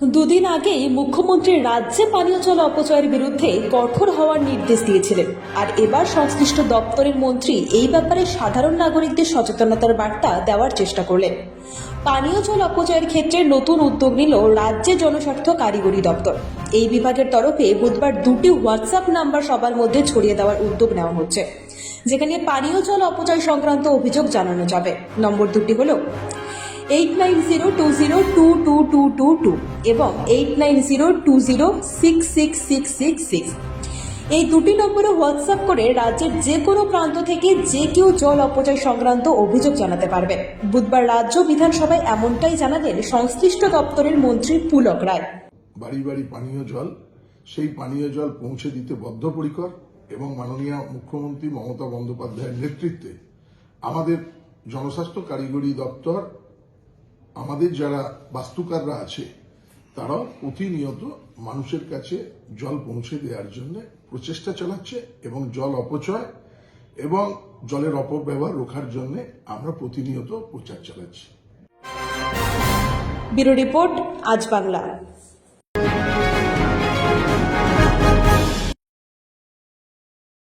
দুদিন আগেই মুখ্যমন্ত্রী রাজ্যে পানীয় জল অপচয়ের বিরুদ্ধে কঠোর হওয়ার নির্দেশ দিয়েছিলেন। আর এবার সংশ্লিষ্ট দপ্তরের মন্ত্রী এই ব্যাপারে সাধারণ নাগরিকদের সচেতনতার বার্তা দেওয়ার চেষ্টা করলেন। পানীয় জল অপচয়ের ক্ষেত্রে নতুন উদ্যোগ নিল রাজ্যে জনস্বার্থ কারিগরি দপ্তর। এই বিভাগের তরফে বুধবার দুটি হোয়াটসঅ্যাপ নাম্বার সবার মধ্যে ছড়িয়ে দেওয়ার উদ্যোগ নেওয়া হচ্ছে। যেখানে পানীয় জল অপচয় সংক্রান্ত অভিযোগ জানানো যাবে। নম্বর দুটি হলো eight nine zero two zero two two two two two এবং eight nine zero two zero six six six six six এই দুটি নম্বরে হোয়াটসঅ্যাপ করে রাজ্যের যে কোনো প্রান্ত থেকে যে কেউ জল অপচয় সংক্রান্ত অভিযোগ জানাতে পারবে। বুধবার রাজ্য বিধানসভায় এমনটাই জানালেন সংশ্লিষ্ট দপ্তরের মন্ত্রী পুলক রায়। বাড়ি বাড়ি পানীয় জল, সেই পানীয় জল পৌঁছে দিতে বদ্ধপরিকর এবং মাননীয় মুখ্যমন্ত্রী মমতা বন্দ্যোপাধ্যায়ের নেতৃত্বে আমাদের জনস্বাস্থ্য কারিগরি দপ্তর আমাদের যারা বাস্তুকাররা আছে, তারাও প্রতিনিয়ত মানুষের কাছে জল পৌঁছে দেওয়ার জন্য প্রচেষ্টা চালাচ্ছে এবং জল অপচয় এবং জলের অপব্যবহার রোখার জন্য আমরা প্রতিনিয়ত প্রচার চালাচ্ছি। ব্যুরো রিপোর্ট আজ বাংলা।